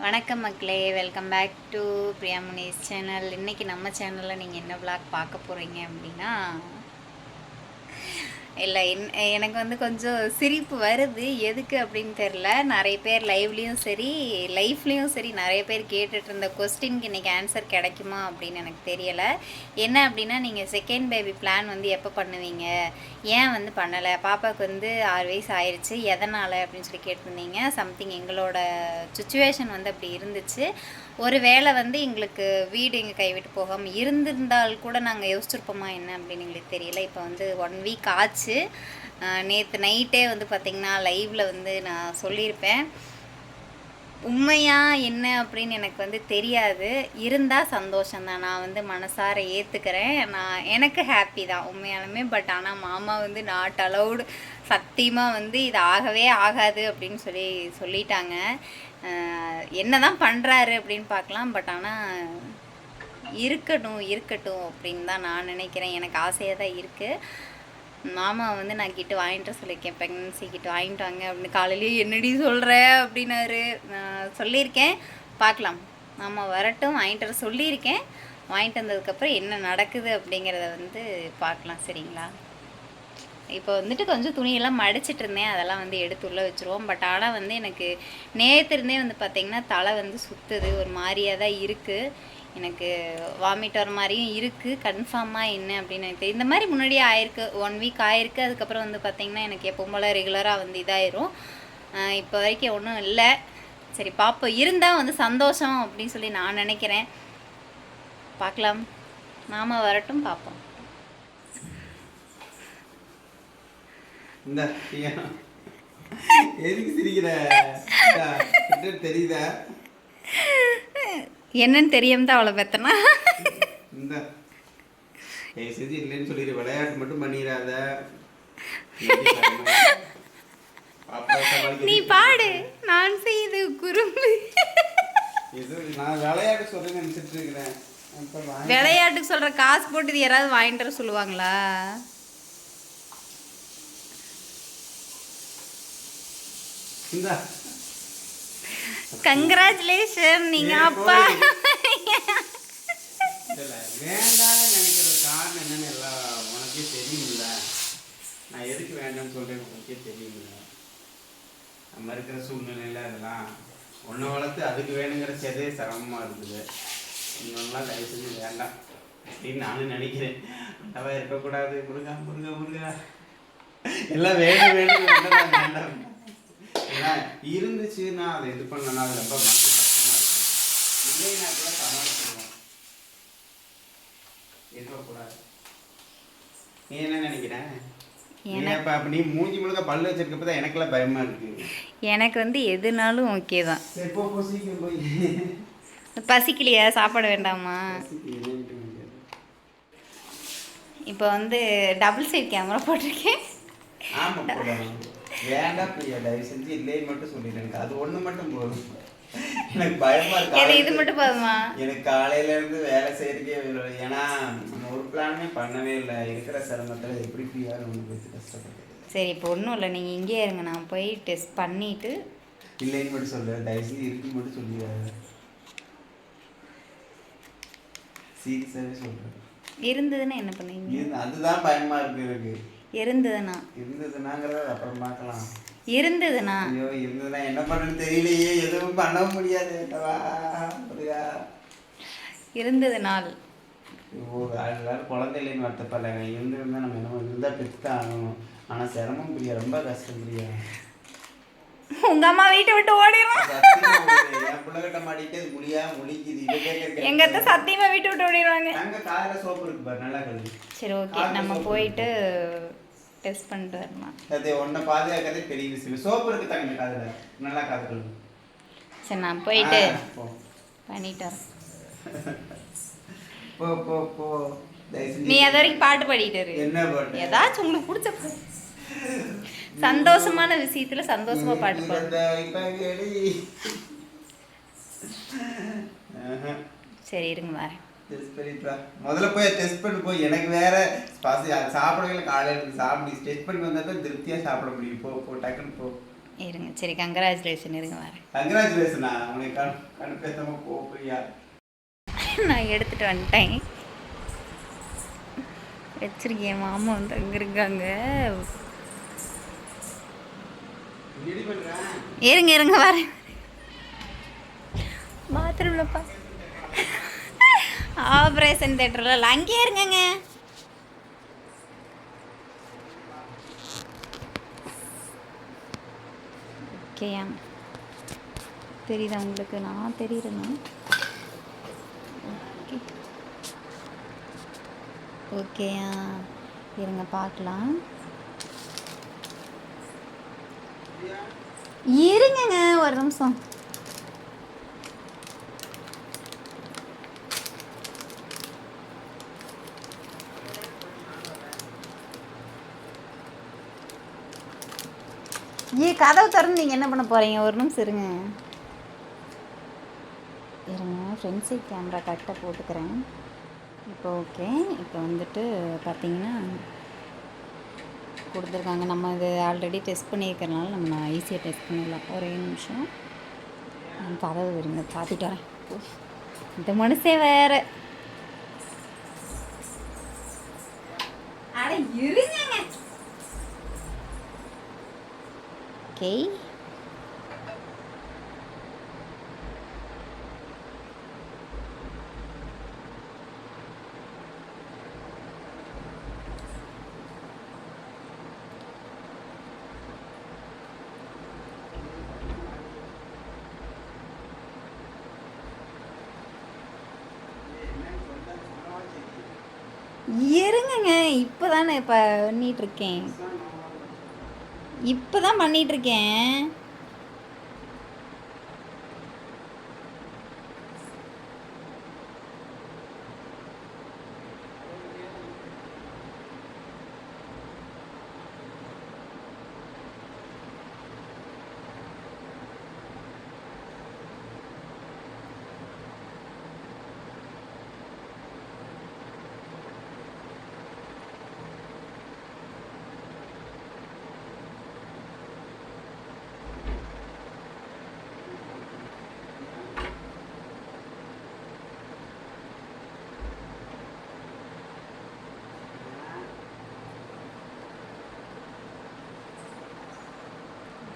வணக்கம் மக்களே welcome back to Priya channel இன்றைக்கி நம்ம சேனலில் நீங்கள் என்ன vlog பார்க்க போகிறீங்க அப்படின்னா இல்லை என் எனக்கு வந்து கொஞ்சம் சிரிப்பு வருது. எதுக்கு அப்படின்னு தெரில நிறைய பேர் லைவ்லேயும் சரி லைஃப்லேயும் சரி நிறைய பேர் கேட்டுட்டு இருந்த கொஸ்டின்க்கு இன்றைக்கி ஆன்சர் கிடைக்குமா அப்படின்னு எனக்கு தெரியலை. என்ன அப்படின்னா நீங்கள் செகண்ட் பேபி பிளான் வந்து எப்போ பண்ணுவீங்க? ஏன் வந்து பண்ணலை? பாப்பாவுக்கு வந்து ஆறு வயசு ஆயிடுச்சு எதனால் அப்படின்னு சொல்லி கேட்டிருந்தீங்க. சம்திங் எங்களோட சுச்சுவேஷன் வந்து அப்படி இருந்துச்சு. ஒரு வேளை வந்து எங்களுக்கு வீடு எங்கள் கைவிட்டு போகாமல் இருந்திருந்தால் கூட நாங்கள் யோசிச்சிருப்போமா என்ன அப்படின்னு எங்களுக்கு தெரியல. இப்போ வந்து ஒன் வீக் ஆச்சு. நேற்று நைட்டே வந்து பார்த்திங்கன்னா லைவில் வந்து நான் சொல்லியிருப்பேன். உண்மையாக என்ன அப்படின்னு எனக்கு வந்து தெரியாது. இருந்தால் சந்தோஷம்தான். நான் வந்து மனசார ஏற்றுக்கிறேன் நான் எனக்கு ஹாப்பி தான் உண்மையாலுமே. பட் ஆனால் மாமா வந்து நாட் அலவுடு சத்தியமாக வந்து இது ஆகவே ஆகாது அப்படின்னு சொல்லி சொல்லிட்டாங்க. என்ன தான் பண்ணுறாரு அப்படின்னு பார்க்கலாம் பட் ஆனால் இருக்கட்டும் இருக்கட்டும் அப்படின்னு தான் நான் நினைக்கிறேன். எனக்கு ஆசையாக தான் இருக்குது மாமா வந்து நான் கிட்ட வாங்கிட்டு வர சொல்லியிருக்கேன். ப்ரெக்னன்சி கிட்ட வாங்கிட்டு வாங்க அப்படின்னு காலையிலேயே என்னடி சொல்கிற அப்படின்னாரு. நான் சொல்லியிருக்கேன். பார்க்கலாம். மாமா வரட்டும் வாங்கிட்டு வர சொல்லியிருக்கேன். வாங்கிட்டு வந்ததுக்கப்புறம் என்ன நடக்குது அப்படிங்கிறத வந்து பார்க்கலாம். சரிங்களா? இப்போ வந்துட்டு கொஞ்சம் துணியெல்லாம் மடிச்சிட்டு இருந்தேன் அதெல்லாம் வந்து எடுத்து உள்ளே வச்சுருவோம். பட் ஆனால் வந்து எனக்கு நேற்று இருந்தே வந்து பார்த்திங்கன்னா தலை வந்து சுற்றுது ஒரு மாதிரியாக தான் இருக்குது எனக்கு வாமிட் வர மாதிரியும் இருக்குது கன்ஃபார்மாக என்ன அப்படின்னு எனக்கு இந்த மாதிரி முன்னாடியே ஆயிருக்கு. ஒன் வீக் ஆயிருக்கு. அதுக்கப்புறம் வந்து பார்த்திங்கன்னா எனக்கு எப்பவும் போல் ரெகுலராக வந்து இதாயிரும். இப்போ வரைக்கும் ஒன்றும் இல்லை. சரி பார்ப்போம் இருந்தால் வந்து சந்தோஷம் அப்படின்னு சொல்லி நான் நினைக்கிறேன். பார்க்கலாம் மாமா வரட்டும் பார்ப்போம் இந்த எதுக்கு சிரிக்கிற? தெரியுதா? என்னன்னு தெரியாம தான் அவளை பெத்தனா? இந்த தயவு செஞ்சு இல்லைன்னு சொல்லிடு விளையாட்டு மட்டும் பண்ணிடாத. நீ பாடு நான் செய்து குறும்பு. நான் விளையாட்டு சொல்றேன்னு நினைச்சிட்டு இருக்கிறேன். அப்ப வாங்கி- விளையாட்டுக்கு சொல்ற காசு போட்டு யாராவது வாங்கிட்டு சொல்லுவாங்களா? இந்தா. கங்க்ராச்சுலேஷன் நீங்க அப்பா. இல்ல, வேண்டாம்னு நினைக்கிற காரணம் என்னன்னு எல்லாம் உனக்கே தெரியுமில்ல நான் எதுக்கு வேண்டாம்னு சொல்றேன் உனக்கே தெரியுமில்ல நம்ம இருக்கிற சூழ்நிலையில அதெல்லாம் ஒன்றை வளர்த்து அதுக்கு வேணுங்கிற செதே சிரமமா இருக்குது. இன்னொன்னுலாம் தயவு செஞ்சு வேண்டாம் அப்படின்னு நானும் நினைக்கிறேன். அவ இருக்கக்கூடாது. முருகா முருகா முருகா. எல்லாம் வேணும் வேணும் வேண்டாம். ஏன்னா இருந்துச்சுன்னா அதை இது பண்ணனா அது ரொம்ப மனசு கஷ்டமா இருக்கும். இல்லைன்னா கூட சமாளிச்சிருவோம். இருக்கக்கூடாது நீ என்ன நினைக்கிற? நீ மூஞ்சி முழுக்க பல்லு வச்சிருக்கப்ப தான் எனக்கெல்லாம் பயமா இருக்கு. எனக்கு வந்து எதுனாலும் ஓகே தான். பசிக்கலையா? சாப்பாடு வேண்டாமா? இப்போ வந்து டபுள் சைட் கேமரா போட்டிருக்கேன். வேண்டாம் பிரியா தயவு செஞ்சு இல்லைன்னு மட்டும் சொல்லிடுங்க அது ஒண்ணு மட்டும் போதும். எனக்கு பயமா இருக்கு. இது மட்டும் போதுமா? எனக்கு காலையில இருந்து வேலை செய்யறதுக்கே. ஏன்னா நம்ம ஒரு பிளானுமே பண்ணவே இல்லை. இருக்கிற சிரமத்துல எப்படி ஃப்ரீயா ஒன்று போய் கஷ்டப்பட்டு? சரி இப்போ ஒன்றும் இல்லை. நீங்கள் இங்கே இருங்க. நான் போய் டெஸ்ட் பண்ணிவிட்டு இல்லைன்னு மட்டும் சொல்லு. தயவு செஞ்சு இருக்கு மட்டும் சொல்லிடாத. சீரியஸாவே சொல்றேன். இருந்ததுன்னா என்ன பண்ணுவீங்க? அதுதான் பயமா இருக்கு எனக்கு. இருந்ததுன்னா? இருந்ததுனாங்கிறத அப்புறம் பார்க்கலாம். இருந்ததுன்னா? ஐயோ இருந்ததுன்னா என்ன பண்ணுன்னு தெரியலையே எதுவும் பண்ண முடியாது. இருந்ததுனால்? ஓ எல்லாரும் குழந்தை இல்லைன்னு வருத்தப்படலைங்க இருந்திருந்தா நம்ம என்ன இருந்தால் பெற்று தான் ஆகணும். ஆனால் சிரமம் புரியா ரொம்ப கஷ்டம் புரியா. உங்க அம்மா வீட்டை விட்டு ஓடிடும் ஒரு என் பிள்ளைகிட்ட மாட்டிட்டு அது முடியா முழிக்குது இதை கேட்க எங்க அத்தை சத்தியமா வீட்டை விட்டு ஓடிடுவாங்க. தங்க காலையில் சோப்பு இருக்கு பாரு நல்லா கழுவி. சரி ஓகே. நம்ம போயிட்டு டெஸ்ட் பண்ணிட்டு வரலாம் அது உன்னை பாதுகாக்கிறதே பெரிய விஷயம். சோப்பு இருக்கு தங்க காதில்? நல்லா காது சரி நான் போயிட்டு. பண்ணிட்டு போ. போ போ நீ அது வரைக்கும் பாட்டு பாடிட்டு இரு. என்ன பாட்டு? ஏதாச்சும் உங்களுக்கு பிடிச்ச பாட்டு. சந்தோஷமான விஷயத்துல சந்தோஷமா பாட்டு பாடு. சரி இருங்க வரேன். டெஸ்ட் பண்ணிட்டு. முதல்ல போய் டெஸ்ட் பண்ணி போய் எனக்கு வேற பசி அது சாப்பிடவே காலையில இருந்து சாப்பிடு டெஸ்ட் பண்ணி வந்தா தான் திருப்தியா சாப்பிட முடியும். போ போ டக்குன்னு போ. இருங்க சரி கங்க்ராச்சுலேஷன் இருங்க வரேன். கங்க்ராச்சுலேஷனா உனக்கு கண் கடுப்பேத்தாம போப்பியா நான் எடுத்துட்டு வந்துட்டேன். வச்சிருக்கேன் மாமா வந்து அங்கே இருக்காங்க. இருங்க இருங்க வரேன். பாத்ரூம்லப்பா ஆப்ரேஷன் தேட்டரில் அங்கேயே இருங்கங்க. ஓகேயா தெரியுதா உங்களுக்கு? நான் தெரியுறேண்ணா ஓகே ஓகேயா இருங்க பார்க்கலாம். இருங்கங்க ஒரு நிமிஷம் ஏ கதவு திறந்து நீங்கள் என்ன பண்ண போகிறீங்க ஒரு நிமிஷம் இருங்க. இருங்க ஃப்ரண்ட் சைட் கேமரா கரெக்டாக போட்டுக்கிறேன். இப்போ ஓகே இப்போ வந்துட்டு பார்த்தீங்கன்னா கொடுத்துருக்காங்க. நம்ம இது ஆல்ரெடி டெஸ்ட் பண்ணியிருக்கிறனால நம்ம நான் ஈஸியாக டெஸ்ட் பண்ணிடலாம். ஒரே நிமிஷம். நான் கதவு விருங்க பார்த்துட்டு வரேன். இந்த மனுஷே வேற. அட இருங்க. ஓகே இருங்கங்க இப்போ தானே இப்போ பண்ணிட்டு இருக்கேன். இப்போ தான் பண்ணிகிட்ருக்கேன்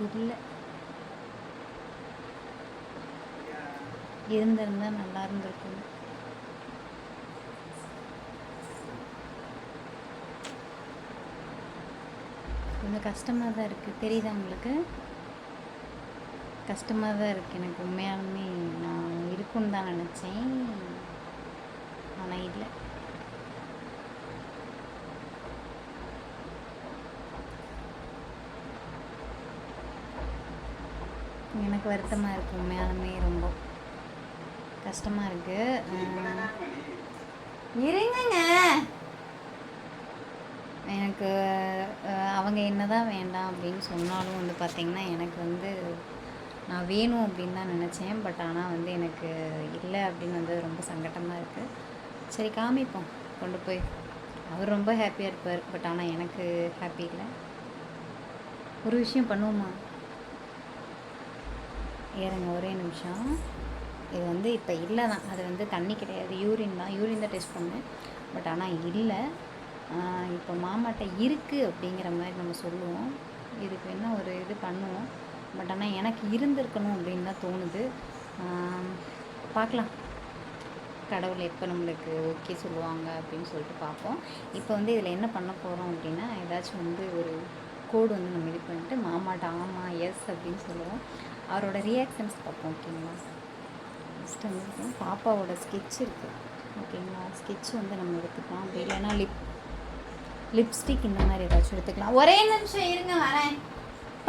இருக்கேன் இல்லை இருந்திருந்தா நல்லா இருந்திருக்கும். கொஞ்சம் கஷ்டமாக தான் இருக்குது தெரியுதா உங்களுக்கு? கஷ்டமாக தான் இருக்குது எனக்கு உண்மையாலுமே நான் இருக்குன்னு தான் நினச்சேன். ஆனால் இல்லை. எனக்கு வருத்தமாக இருக்குது உண்மையாலுமே ரொம்ப. கஷ்டமாக இருக்குது இருங்கங்க. எனக்கு அவங்க அவங்க என்னதான் வேண்டாம் அப்படின்னு சொன்னாலும் வந்து பார்த்திங்கன்னா எனக்கு வந்து நான் வேணும் அப்படின்னு தான் நினச்சேன். பட் ஆனால் வந்து எனக்கு இல்லை அப்படின்னு வந்து ரொம்ப சங்கட்டமாக இருக்குது சரி காமிப்போம். கொண்டு போய். அவர் ரொம்ப ஹாப்பியாக இருப்பார். பட் ஆனால் எனக்கு ஹாப்பி இல்லை. ஒரு விஷயம் பண்ணுவோமா? ஏறுங்க ஒரே நிமிஷம். இது வந்து இப்போ இல்லை தான். அது வந்து தண்ணி கிடையாது. யூரின் தான். யூரின் தான் டெஸ்ட் பண்ணேன். பட் ஆனால் இல்லை. இப்போ மாமாட்ட இருக்குது அப்படிங்கிற மாதிரி நம்ம சொல்லுவோம். இதுக்கு என்ன ஒரு இது பண்ணுவோம். பட் ஆனால் எனக்கு இருந்திருக்கணும் அப்படின்னு தான் தோணுது. பார்க்கலாம் கடவுள் எப்போ நம்மளுக்கு ஓகே சொல்லுவாங்க அப்படின்னு சொல்லிட்டு பார்ப்போம் இப்போ வந்து இதில் என்ன பண்ண போகிறோம் அப்படின்னா ஏதாச்சும் வந்து ஒரு கோடு வந்து நம்ம இது பண்ணிட்டு மாமாட்ட ஆமாம் எஸ் அப்படின்னு சொல்லுவோம். அவரோட ரியாக்ஷன்ஸ் பார்ப்போம் ஓகேங்களா ஃபஸ்ட்டு வந்து பாப்பாவோட ஸ்கெட்ச் இருக்குது ஓகேங்களா ஸ்கெட்ச் வந்து நம்ம எடுத்துக்கலாம். அப்படி இல்லைன்னா லிப் லிப்ஸ்டிக் இந்த மாதிரி ஏதாச்சும் எடுத்துக்கலாம். ஒரே நிமிஷம் இருங்க வரேன்.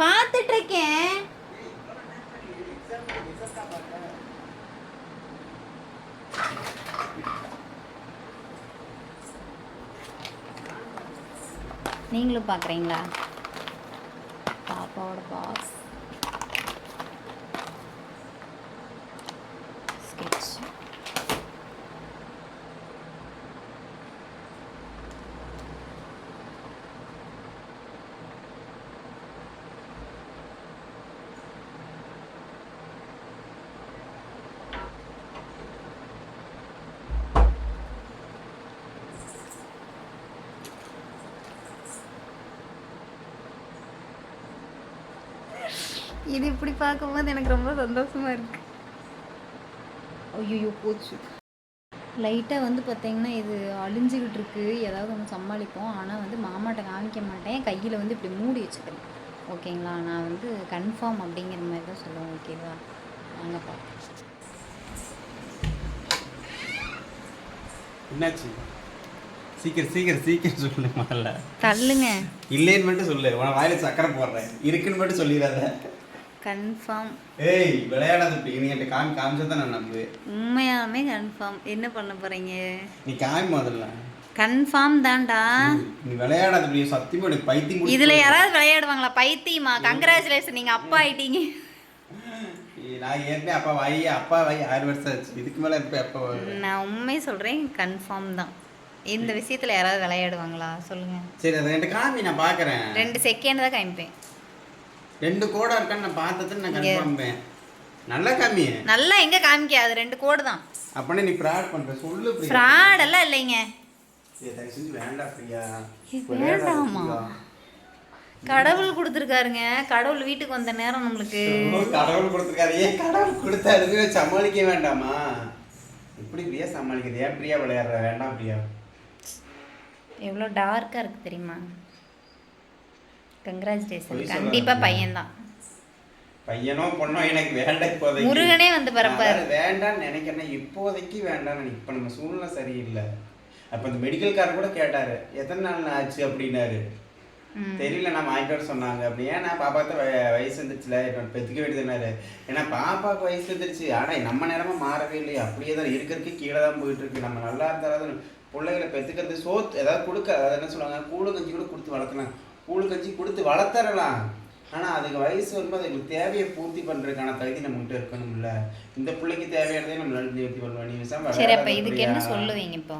பார்த்துட்ருக்கேன். நீங்களும் பார்க்குறீங்களா? பாப்பாவோட பாக்ஸ் ஸ்கெட்ச் இது இப்படி பார்க்கும்போது எனக்கு ரொம்ப சந்தோஷமா இருக்கு. ஐயோ போச்சு. லைட்டாக வந்து பார்த்தீங்கன்னா இது அழிஞ்சுக்கிட்டு இருக்கு. ஏதாவது ஒன்று சமாளிப்போம். ஆனால் வந்து மாமாட்ட காமிக்க மாட்டேன். கையில் வந்து இப்படி மூடி வச்சுக்கிறேன். ஓகேங்களா? நான் வந்து கன்ஃபார்ம் அப்படிங்கிற மாதிரி தான் சொல்லுவேன். ஓகேவா? வாங்கப்பா என்னாச்சு? சீக்கிரம் சீக்கிரம் சீக்கிரம் சொல்லு முதல்ல. தள்ளுங்க. இல்லைன்னு மட்டும் சொல்லு. உன வாயில சக்கரை போடுறேன். இருக்குன்னு மட்டும் சொல்லிடாத. கன்ஃபார்ம் ஏய் விளையாடாத இப்படி. நீ என்கிட்ட காமி காமிச்சா தான் நான் நம்புவேன். உண்மையாலுமே கன்ஃபார்ம் என்ன பண்ண போகிறீங்க நீ காமி முதல்ல. கன்ஃபார்ம் தான்டா. நீ விளையாடாத இப்படி. சத்தியமா எனக்கு பைத்தியம் இதுல. யாராவது விளையாடுவாங்களா? பைத்தியமா? கங்க்ராச்சுலேஷன் நீங்க அப்பா ஆயிட்டீங்க. நான் ஏற்கனவே அப்பா வாயி அப்பா வாயி ஆறு வருஷம் ஆச்சு. இதுக்கு மேல இப்ப வருவேன். நான் உண்மை சொல்றேன் கன்ஃபார்ம் தான். இந்த விஷயத்துல யாராவது விளையாடுவாங்களா? சொல்லுங்க. சரி அதை என்கிட்ட காமி நான் பாக்குறேன். ரெண்டு செகண்ட் தான் காமிப்பேன். ரெண்டு கோடா இருக்கான்னு நான் பார்த்தது நான். கன்ஃபார்ம் நல்லா காமி நல்லா எங்க காமிக்க? அது ரெண்டு கோடு தான் அப்பனே நீ ஃப்ராட் பண்ற. சொல்லு. ஃப்ராட் எல்லாம் இல்லைங்க. வேண்டாம். கடவுள் கொடுத்துருக்காருங்க. கடவுள் வீட்டுக்கு வந்த நேரம் நம்மளுக்கு. கடவுள் கொடுத்துருக்காரு. ஏன் கடவுள் கொடுத்தாரு சமாளிக்க வேண்டாமா? எப்படி பிரியா சமாளிக்கிறது? ஏன் பிரியா விளையாடுற? வேண்டாம் பிரியா. எவ்வளோ டார்க்கா இருக்கு தெரியுமா? கங்க்ராச்சுலேஷன் பொய் கண்டிப்பா சொல்லாதீங்க. பையன்தான். பையனோ பொண்ணோ எனக்கு வேண்டாம் இப்போதைக்கு. முருகனே வந்து பிறப்பாரு. நான் வேண்டாம்னு நினைக்கிறேன் இப்போதைக்கு வேண்டாம் இப்போ நம்ம சூழ்நிலை சரியில்லை. அப்போ இந்த மெடிக்கல்காரர் கூட கேட்டாரு எத்தனை நாள் ஆச்சு? அப்படின்னாரு. தெரியல நான் வாங்கிட்டு சொன்னாங்க. அப்படி ஏன்னா வய- வயசு வந்துச்சுல இப்போ பெற்றுக்க வேண்டியதுனாரு ஏன்னா பாப்பாவுக்கு வயசு வந்துருச்சு. ஆனால் நம்ம நேரமா மாறவே இல்லையே. அப்படியே தான் இருக்கிறதுக்கு கீழே தான் போயிட்டு இருக்கு நம்ம நல்லா இருந்தாலும் பிள்ளைகளை பெற்றுக்கிறது சோத் ஏதாவது கொடுக்க அதாவது என்ன சொல்லுவாங்க? கூழு கஞ்சி கூட கொடுத்து வளர்க்கலாம். கூழு கஞ்சி கொடுத்து வளர்த்தரலாம். ஆனால் அதுக்கு வயசு வரும்போது அதுக்கு தேவையை பூர்த்தி பண்ணுறதுக்கான தகுதி நம்மகிட்ட இருக்கணும்ல. இந்த பிள்ளைக்கு தேவையானதே நம்ம நிறுத்தி பண்ணுவோம் நீ விசாம சரி அப்ப இதுக்கு என்ன சொல்லுவீங்க இப்போ?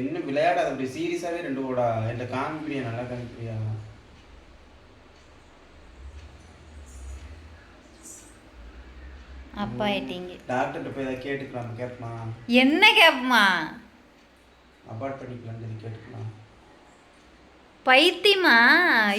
என்ன விளையாடாத அப்படி? சீரியஸாவே ரெண்டு ஓடா. என்கிட்ட காமிப்பிரியா நல்லா காமிப்பிரியா அப்பா ஆயிட்டீங்க டாக்டர்கிட்ட போய் ஏதாவது கேட்டுக்கலாம்? கேட்கலாம் என்ன கேப்பமா அபார்ட் பண்ணிக்கலாம்னு கேட்டுக்கலாம்? பைத்தியமா?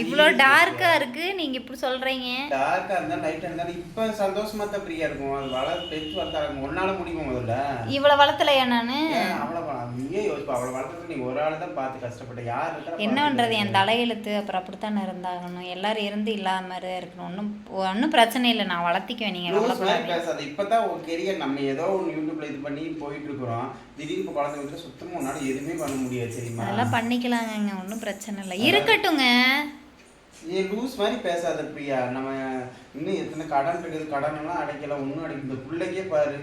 இவ்வளோ டார்க்கா இருக்கு. நீங்க இப்படி சொல்றீங்க. டார்க்கா இருந்தாலும் லைட்டா இருந்தாலும் இப்ப சந்தோஷமா தான் பிரியா இருக்கும். அது வளர பெற்று வந்தாங்க ஒன்னால முடியுமா முதல்ல? இவ்வளவு வளர்த்தலையா நானு? அவ்வளவு நீயே யோசிப்பா. அவ்வளவு வளர்த்துட்டு நீ ஒரு ஆள் தான் பார்த்து கஷ்டப்பட்ட. யார் என்ன பண்றது? என் தலையெழுத்து அப்புறம் அப்படித்தானே இருந்தாகணும். எல்லாரும் இருந்து இல்லாத மாதிரி தான் இருக்கணும். ஒன்றும் ஒன்றும் பிரச்சனை இல்லை. நான் வளர்த்திக்குவேன். நீங்க பேசாத. இப்பதான் ஒரு கெரியர் நம்ம ஏதோ ஒன்று யூடியூப்ல இது பண்ணி போயிட்டு இருக்கிறோம். திடீர்னு இப்போ குழந்தை வீட்டுல சுத்தமா உன்னால எதுவுமே பண்ண முடியாது தெரியுமா? அதெல்லாம் பண்ணிக்கலாங்க ஒன்றும் பிரச்சனை இல்லை. இருக்கட்டுங்க. ஏ லூஸ் மாதிரி பேசாத பிரியா. நம்ம இன்னும் எத்தனை கடன் இருக்குது கடன் எல்லாம் அடைக்கலாம் ஒன்றும் அடைக்க இந்த பிள்ளைக்கே பாரு.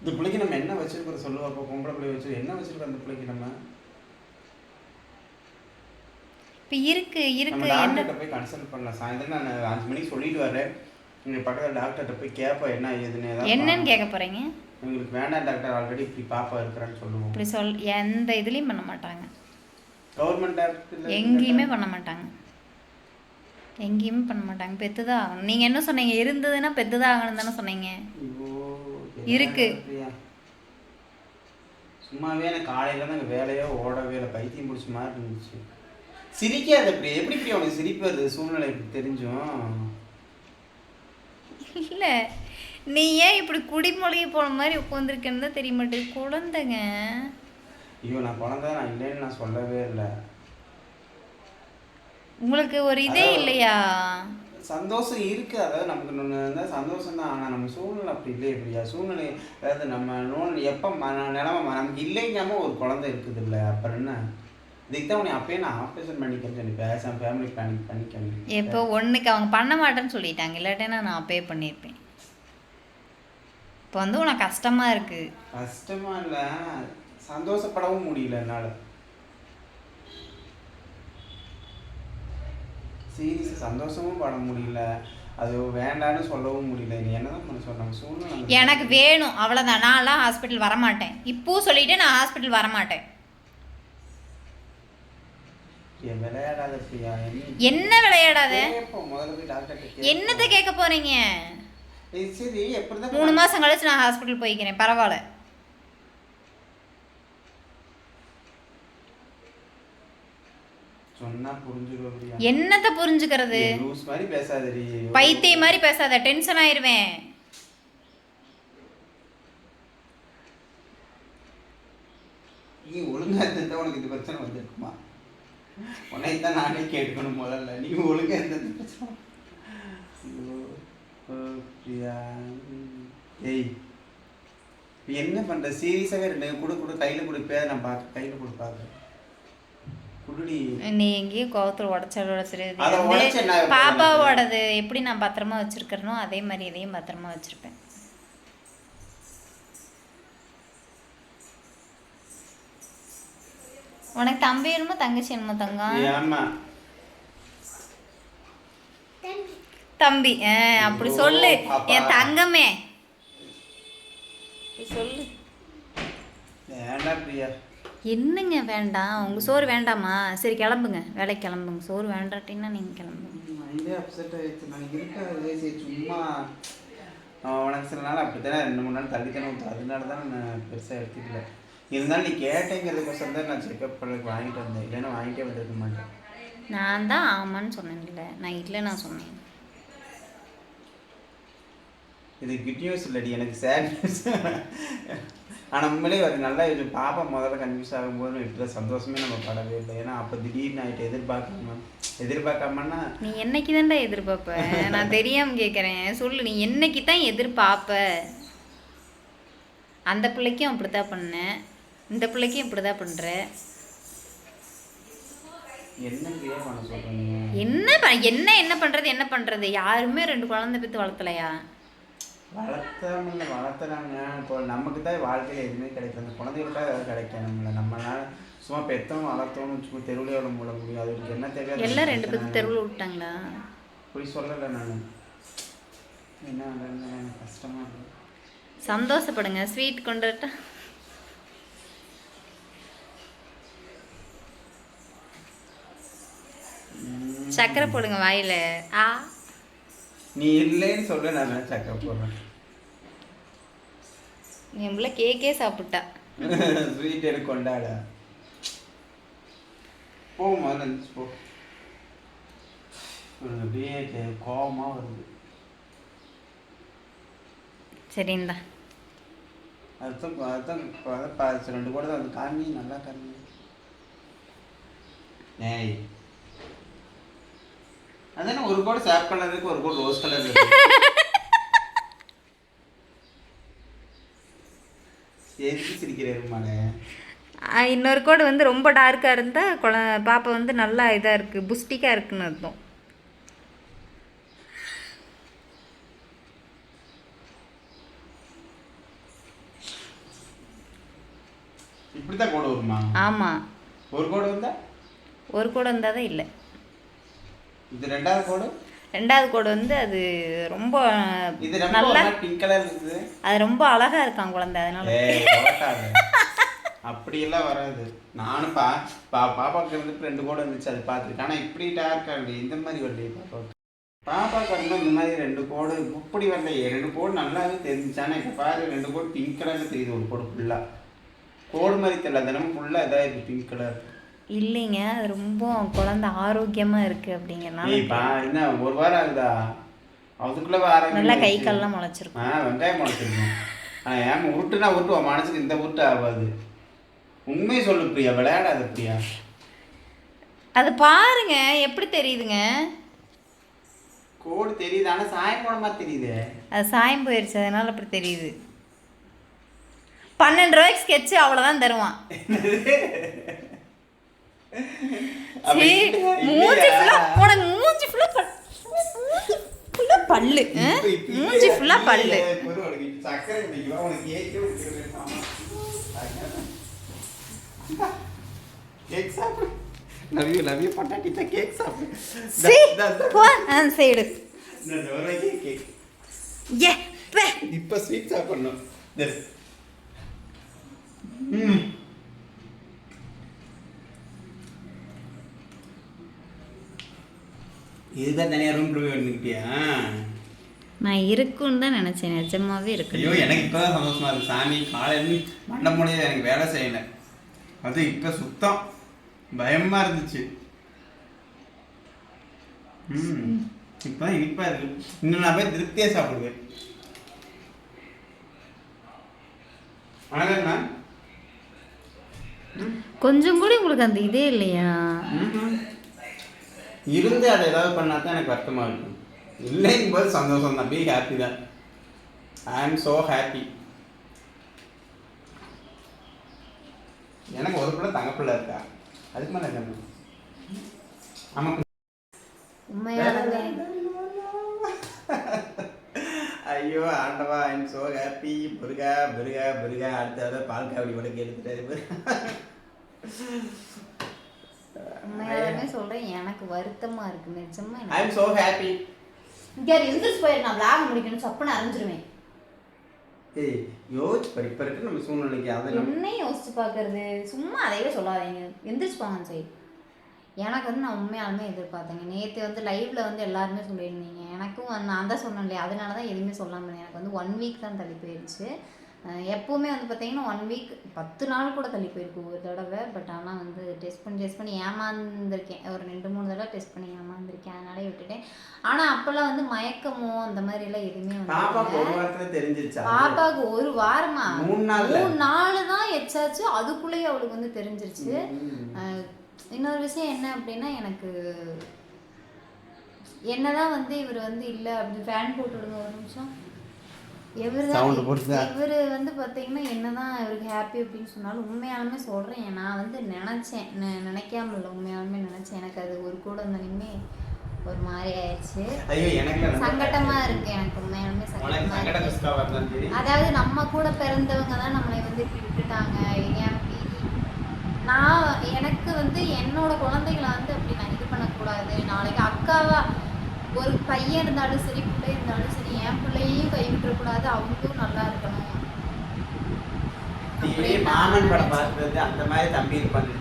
இந்த பிள்ளைக்கு நம்ம என்ன வச்சிருக்கிறோம் சொல்லுவா இப்போ பொம்பளை பிள்ளை வச்சு என்ன வச்சிருக்கோம் அந்த பிள்ளைக்கு நம்ம? இப்போ இருக்கு இருக்கு. டாக்டர்கிட்ட போய் கன்சல்ட் பண்ணலாம். சாயந்தரம் நான் அஞ்சு மணிக்கு சொல்லிட்டு வரேன் இங்கே பக்கத்தில் டாக்டர்கிட்ட போய் கேட்போம் என்ன ஏதுன்னு என்னன்னு கேட்க போறீங்க? எங்களுக்கு வேண்டாம் டாக்டர் ஆல்ரெடி இப்படி பாப்பா இருக்கிறான்னு சொல்லுவோம். இப்படி சொல் எந்த இதுலேயும் பண்ண மாட்டாங்க. கவர்மெண்ட் எங்கேயுமே பண்ண மாட்டாங்க எங்கேயுமே பண்ண மாட்டாங்க பெத்துதான் ஆகணும். நீங்கள் என்ன சொன்னீங்க? இருந்ததுன்னா பெத்துதான் ஆகணும் தானே சொன்னீங்க? இருக்கு. சும்மாவே எனக்கு காலையில தான் வேலையோ ஓடவே இல்லை. பைத்தியம் பிடிச்ச மாதிரி இருந்துச்சு. சிரிக்காத இப்படி. எப்படி இப்படி உனக்கு சிரிப்பு வருது? சூழ்நிலை தெரிஞ்சும். இல்லை. நீ ஏன் இப்படி குடிமொழியை போன மாதிரி உட்காந்துருக்கேன்னு தான் தெரிய மாட்டேங்குது. குழந்தைங்க. ஐயோ நான் குழந்தை நான் இல்லைன்னு நான் சொல்லவே இல்லை. உங்களுக்கு ஒரு இதே. இல்லையா? சந்தோஷம் இருக்கு. அதாவது நமக்கு ஒன்று சந்தோஷம் தான் ஆனால் நம்ம சூழ்நிலை அப்படி இல்லை இப்படியா சூழ்நிலை அதாவது நம்ம நோன் எப்போ நிலமை நமக்கு இல்லைங்காம ஒரு குழந்தை இருக்குது இல்லை. அப்புறம் என்ன? இதுக்கு தான் உன்னை அப்பயே நான் ஆப்ரேஷன் பண்ணிக்கிறேன்னு சொல்லி பேசாம ஃபேமிலி பிளானிங் பண்ணிக்கிறேன் இப்போ ஒன்றுக்கு அவங்க பண்ண மாட்டேன்னு சொல்லிட்டாங்க. இல்லாட்டினா நான் அப்பே பண்ணியிருப்பேன். இப்போ வந்து உனக்கு கஷ்டமாக இருக்குது கஷ்டமா இல்லை. சந்தோஷப்படவும் முடியல என்னால். சீரியஸ் சந்தோஷமும் பட முடியல. அது வேண்டான்னு சொல்லவும் முடியல. நீ என்னதான் பண்ண சொன்னாங்க சூழ்நிலை எனக்கு வேணும். அவ்வளோதான் நான்லாம் ஹாஸ்பிட்டல் வரமாட்டேன். இப்போ சொல்லிட்டு நான் ஹாஸ்பிட்டல் வரமாட்டேன். என்ன? விளையாடாத? என்னத்தை கேட்க போறீங்க? மூணு மாசம் கழிச்சு நான் ஹாஸ்பிட்டல் போய்க்கிறேன். பரவாயில்ல சொன்னா புரிஞ்சுக்கோ பிரியா என்னத்த புரிஞ்சுக்கிறது? லூஸ் மாதிரி பேசாத டென்ஷன் ஆயிருவேன். நீ ஒழுங்கா இருந்தா உனக்கு இந்த பிரச்சனை வந்திருக்குமா? உன்னை தான் நானே கேட்கணும் முதல்ல. நீ ஒழுங்கா இருந்த இந்த பிரச்சனை ஐயோ, ஓ, பிரியா. ம். ஏய் என்ன பண்ற? சீரியஸாவே ரெண்டு குடு குடு. கையில கொடுப்பே நான் பார்க்க கையில கொடு பார்க்க குடுடி நீ எங்கேயும் கோவத்தில் உடச்சாலும் அதை உடச்சிருது உடைச்சு என்ன ஆகுறது பாப்பாவோடது எப்படி நான் பத்திரமா வச்சிருக்கிறனோ அதே மாதிரி இதையும் பத்திரமா வச்சிருப்பேன். உனக்கு தம்பி வேணுமா தங்கச்சி வேணுமா தங்கம்? தம்பி. அப்படி சொல்லு. என் தங்கமே. சொல்லு. வேண்டாம் பிரியா? என்னங்க வேண்டாம்? உங்க சோறு வேண்டாமா? சரி கிளம்புங்க. வேலைக்கு கிளம்புங்க. சோறு வேண்டாட்டின்னா நீங்க கிளம்புங்க. மைண்டே அப்செட் ஆயிடுச்சு. நான் இருக்காது சரி சும்மா உனக்கு சில நாள் அப்படித்தானே? ரெண்டு மூணு நாள் ஊற்று அதனால தான் நான் பெருசாக எடுத்துக்கல. இருந்தாலும் நீ கேட்டேங்கிறதுக்கோசரம் தான் நான் செக்அப் பண்ணக்கு வாங்கிட்டு வந்தேன். இல்லைன்னா வாங்கிட்டே வந்திருக்க மாட்டேன். நான் தான் ஆமான்னு சொன்னேன்ல. நான் இல்லை நான் சொன்னேன். இது குட் நியூஸ் இல்லடி. எனக்கு சேட் நியூஸ் ஆனால் உண்மையிலே ஒரு நல்ல இது பாப்பா முதல்ல கன்ஃபியூஸ் ஆகும்போது இப்படி சந்தோஷமே நம்ம படவே இல்லை. ஏன்னா அப்போ திடீர்னு ஆகிட்டு எதிர்பார்க்காம எதிர்பார்க்காமன்னா நீ என்னைக்கு தான்டா எதிர்பார்ப்ப? நான் தெரியாம கேட்குறேன் சொல்லு நீ என்னைக்கு தான் எதிர்பார்ப்ப? அந்த பிள்ளைக்கும் அப்படித்தான் பண்ணேன் இந்த பிள்ளைக்கும் இப்படிதான் பண்ற. என்ன பிரியா பண்ண சொல்கிறீங்க என்ன என்ன என்ன பண்றது என்ன பண்றது? யாருமே ரெண்டு குழந்தை பெற்று வளர்த்தலையா? வளர்த்தாமல வளர்த்துறாங்க இப்போ நமக்கு தான் வாழ்க்கையில் எதுவுமே கிடைக்கல. அந்த குழந்தைகளுக்காக ஏதாவது கிடைக்கணும்ல. நம்மளால சும்மா பெத்தவங்க வளர்த்தோம்னு சும்மா தெருவில் எவ்வளோ மூட முடியும் அதுக்கு என்ன தேவையோ எல்லாம் ரெண்டு பேர்த்து தெருவில் விட்டாங்களா? போய் சொல்லலை நான். என்ன எனக்கு கஷ்டமா இருக்கு. சந்தோஷப்படுங்க. ஸ்வீட் கொண்டு வரட்டா? சக்கரை போடுங்க வாயில. ஆ? நீ இல்லைன்னு சொல்ல நான் சக்கரை போடுறேன். என் பிள்ளை கேக்கே சாப்பிட்டா. ஸ்வீட் எடுத்து கொண்டாட. போ முதல்ல இருந்துச்சு போ. எனக்கு அப்படியே கே- கோவமா வருது. சரி இந்தா. அதுதான் அதுதான் இப்போ ரெண்டு கூட தான் காமி நல்லா காமி ஏய். அதானே ஒரு கூட சேப் கலர் இருக்கு ஒரு கூட ரோஸ் கலர் இருக்கு. எதுக்கு இன்னொரு கோடு வந்து ரொம்ப டார்க்காக இருந்தால் குழ பாப்பா வந்து நல்லா இதாக இருக்குது புஸ்டிக்காக இருக்குன்னு அர்த்தம். இப்படித்தான் கோடு வருமா? ஆமாம் ஒரு கோடு வந்தா? ஒரு கோடு வந்தால் தான் இல்லை. இது ரெண்டாவது கோடு? ரெண்டாவது கோடு வந்து அது ரொம்ப நல்லா பிங்க் கலர் இருக்குது. அது ரொம்ப அழகாக இருக்கான் குழந்தை அதனால. அப்படியெல்லாம் வராது. நானும் பா பா பாப்பாவுக்கு இருந்துட்டு ரெண்டு கோடு இருந்துச்சு அது பார்த்துருக்கேன் ஆனால் இப்படி டார்க்காக இல்லையே இந்த மாதிரி வரலையே பாப்பாவுக்கு பாப்பாவுக்கு வந்து இந்த மாதிரி ரெண்டு கோடு இப்படி வரலையே. ரெண்டு கோடு நல்லாவே தெரிஞ்சுச்சு. ஆனால் இப்போ பாரு ரெண்டு கோடு பிங்க் கலரில் தெரியுது ஒரு கோடு ஃபுல்லாக கோடு மாதிரி தெரியல. தினமும் ஃபுல்லாக இதாக இருக்குது பிங்க் கலர் இல்லைங்க அது ரொம்ப குழந்தை ஆரோக்கியமாக இருக்குது அப்படிங்கிறனால ஏய் பா என்ன ஒரு வாரம் ஆகுதா? அதுக்குள்ளே ஆரோக்கியம் நல்லா கை. கால்லாம் முளைச்சிருக்கும். ஆ வெங்காயம் முளைச்சிருக்கோம். ஆனால் ஏன் உருட்டுனா உருட்டுவோம் மனசுக்கு இந்த உருட்டு ஆகாது. உண்மையை சொல்லு பிரியா. விளையாடாத பிரியா. அது பாருங்க எப்படி தெரியுதுங்க? கோடு தெரியுது ஆனால் சாயம் போன மாதிரி தெரியுது. அது சாயம் போயிடுச்சு அதனால அப்படி தெரியுது. பன்னெண்டு ரூபாய்க்கு ஸ்கெட்ச் அவ்வளோதான் தருவான்? மூஞ்சி ஃபுல்லா உனக்கு மூஞ்சி ஃபுல்லா ஃபுல்லா பல்லு மூஞ்சி? ஃபுல்லா பல்லு. கேக் சாப்பிடு. லவ் யூ லவ் யூ பொட்டாட்டி கேக் சாப்பிடு. சீ, இந்த- இந்த- போ ஆ கேக் ஏ. இப்போ ஸ்வீட் சாப்பிடணும். ம். இதுதான் தனியாக ரூம் போய் வந்துக்கிட்டியா நான் இருக்குன்னு தான் நினைச்சேன் நிஜமாவே இருக்கு ஐயோ எனக்கு இப்போதான் சந்தோஷமா இருக்கு. சாமி காலையில மண்ட முடியாது எனக்கு வேலை செய்யலை. அது இப்போ சுத்தம். பயமா இருந்துச்சு. ம் இப்போ இனிப்பாக இருக்கு. இன்னும் நான் போய் திருப்தியாக சாப்பிடுவேன். வணக்கம்ண்ணா கொஞ்சம் கூட உங்களுக்கு அந்த இதே இல்லையா. இருந்து அதை ஏதாவது பண்ணா தான் எனக்கு வருத்தமாக இருக்கும் இல்லைங்கும் போது சந்தோஷம் தான். பி ஹாப்பி தான். ஐ ஆம் ஸோ ஹாப்பி எனக்கு ஒரு பிள்ளை தங்கப்பிள்ளை இருக்கா? அதுக்கு மேலே என்ன ஆமாம் ஐயோ ஆண்டவா I am so happy Muruga Muruga Muruga. அடுத்த பால் காவடி உனக்கு எடுத்துட்டாரு உண்மையாலுமே சொல்றேன் எனக்கு வருத்தமா இருக்கு நிஜமா ஐ எம் ஸோ ஹாப்பி இங்க எந்திரிச்சு போயிரு நான் விளாக முடிக்கணும் சப்புன்னு அரைஞ்சிருவேன். ஏய் யோசிச்சு பாரு இப்போ இருக்கிற நம்ம சூழ்நிலைக்கு அதை என்ன யோசிச்சு பார்க்கறது? சும்மா அதையே சொல்லாதீங்க. எந்திரிச்சு போங்க சரி எனக்கு வந்து நான் உண்மையாலுமே எதிர்பார்த்தேங்க. நேற்று வந்து லைவ்ல வந்து எல்லாருமே சொல்லியிருந்தீங்க. எனக்கும் நான் தான் சொன்னேன் இல்லையா அதனால தான் எதுவுமே சொல்லாமல். எனக்கு வந்து ஒன் வீக் தான் தள்ளி போயிடுச்சு எப்பவுமே வந்து பார்த்தீங்கன்னா ஒன் வீக் பத்து நாள் கூட தள்ளி போயிருக்கு ஒரு தடவை. பட் ஆனால் வந்து டெஸ்ட் பண்ணி டெஸ்ட் பண்ணி ஏமாந்துருக்கேன். ஒரு ரெண்டு மூணு தடவை டெஸ்ட் பண்ணி ஏமாந்துருக்கேன். அதனாலே விட்டுட்டேன். ஆனால் அப்போல்லாம் வந்து மயக்கமோ அந்த மாதிரிலாம் எதுவுமே பாப்பாக்கு வந்து பாப்பாவுக்கு ஒரு வாரமா? மூணு நாள் தான் எச்சாச்சு. அதுக்குள்ளேயே அவளுக்கு வந்து தெரிஞ்சிருச்சு. இன்னொரு விஷயம் என்ன அப்படின்னா எனக்கு என்னதான் வந்து இவர் வந்து இல்லை அப்படி ஃபேன் போட்டு விடுங்க ஒரு நிமிஷம். Sound போட்டுதா? இவர் வந்து பார்த்தீங்கன்னா என்னதான் இவருக்கு ஹாப்பி அப்படின்னு சொன்னாலும் உண்மையாலுமே சொல்கிறேன் நான் வந்து நினச்சேன். நினைக்காம இல்லை உண்மையாலுமே நினச்சேன். எனக்கு அது ஒரு கூட இருந்தாலுமே ஒரு மாதிரி ஆயிடுச்சு. ஐயோ எனக்கு சங்கட்டமா இருக்கு. எனக்கு உண்மையாலுமே உனக்கு சங்கட்டமா சங்கட இருக்கு. அதாவது நம்ம கூட பிறந்தவங்க தான் நம்மளை வந்து இப்படி விட்டுட்டாங்க. இப்படி நான் எனக்கு வந்து என்னோட குழந்தைகளை வந்து அப்படி நான் இது பண்ணக்கூடாது. நாளைக்கு அக்காவா ஒரு பையன் இருந்தாலும் சரி பிள்ளை இருந்தாலும் சரி என் பிள்ளையையும் கைவிட்டக்கூடாது அவங்களும் நல்லா இருக்கணும். மாமன் படம் பார்த்தது அந்த மாதிரி தம்பி இருப்பாங்க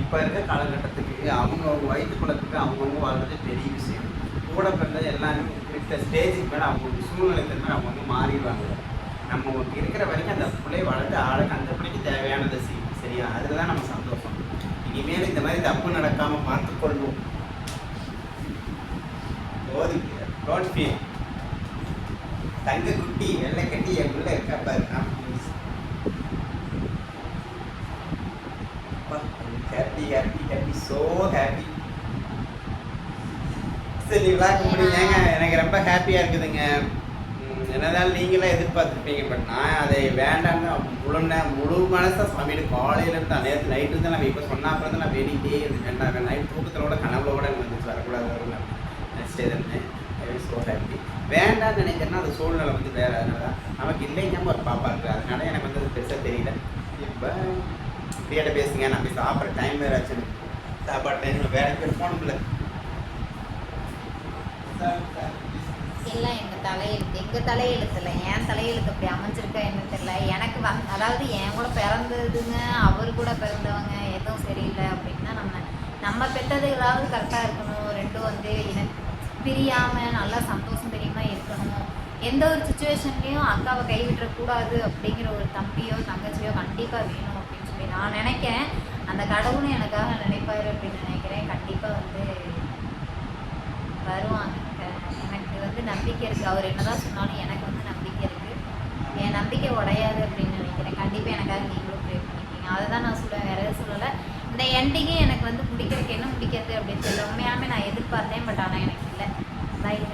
இப்போ இருக்க காலகட்டத்துக்கு அவங்கவுங்க வயிற்று குளத்துக்கு அவங்கவுங்க வாழ்றது பெரிய விஷயம். கூட பிறந்த எல்லாரும் இருக்கிற ஸ்டேஜுக்கு மேலே அவங்க சூழ்நிலைக்கு மேலே அவங்க மாறிடுவாங்க. நம்ம இருக்கிற வரைக்கும் அந்த பிள்ளையை வளர்த்து ஆளுக்கு அந்த பிள்ளைக்கு தேவையானதை செய்யும். சரியா? அதில் தான் நம்ம சந்தோஷம். இனிமேல் இந்த மாதிரி தப்பு நடக்காமல் பார்த்துக்கொள்வோம் போதி டோன்ட் ஃபீல் தங்க குட்டி வெள்ளை கட்டி என் பிள்ளை இருக்கா பாரு happy happy happy so happy சரி விளாக்க முடியுங்க எனக்கு ரொம்ப ஹாப்பியாக இருக்குதுங்க. என்னதான் நீங்களே எதிர்பார்த்துருப்பீங்க பட் நான் அதை வேண்டாம்னு முழு நே- முழு மனசாக சாமியோட காலையில இருந்து நேற்று நைட்டு இருந்து நான் இப்போ சொன்ன அப்புறம் தான் நான் வேடிக்கிட்டே இருந்து வேண்டாம் நைட் தூக்கத்தோட எனக்கு வந்துச்சு வரக்கூடாது. நெக்ஸ்ட் டே இருந்தேன் ஸோ ஹாப்பி வேண்டாம்னு நினைக்கிறேன்னா அந்த சூழ்நிலை வந்து வேற அதனால தான். நமக்கு இல்லைங்க ஒரு பாப்பா இருக்கு. அதனால எனக்கு வந்து அது பெருசாக தெரியல. இப்போ ஃப்ரீயாக பேசுங்க. நான் போய் சாப்பிட்ற டைம் வேறு ஆச்சு சாப்பாடு டைம் வேலைக்கு போய் போகணும்ல எல்லாம் எங்க தலையெழுத்து எங்க தலையெழுத்துல என் தலையெழுத்து அப்படி அமைஞ்சிருக்கா என்ன தெரியல. எனக்கு வந் அதாவது என் கூட பிறந்ததுங்க அவர் கூட பிறந்தவங்க எதுவும் சரியில்லை அப்படின்னா நம்ம நம்ம பெற்றதுகளாவது கரெக்டாக இருக்கணும். ரெண்டும் வந்து எனக்கு பிரியாமல் நல்லா சந்தோஷம் தெரியாம இருக்கணும்? எந்த ஒரு சுச்சுவேஷன்லேயும் அக்காவை கைவிட்டுறக்கூடாது அப்படிங்கிற ஒரு தம்பியோ தங்கச்சியோ கண்டிப்பாக வேணும் அப்படின்னு சொல்லி நான் நினைக்கிறேன். அந்த கடவுளும் எனக்காக நினைப்பார் அப்படின்னு நினைக்கிறேன். கண்டிப்பாக வந்து வருவாங்க. எனக்கு வந்து நம்பிக்கை இருக்குது அவர் என்னதான் சொன்னாலும் எனக்கு வந்து நம்பிக்கை இருக்குது என் நம்பிக்கை உடையாது அப்படின்னு நினைக்கிறேன். கண்டிப்பாக எனக்காக நீங்களும் ப்ரே பண்ணிக்கிங்க. அதை தான் நான் சொல்லுவேன். வேறு எதுவும் சொல்லலை. இந்த எண்டிங்கே எனக்கு வந்து பிடிக்கிறதுக்கு என்ன பிடிக்கிறது அப்படின்னு சொல்லி உண்மையாலுமே நான் எதிர்பார்த்தேன் பட் ஆனால் எனக்கு இல்லை. ரைட்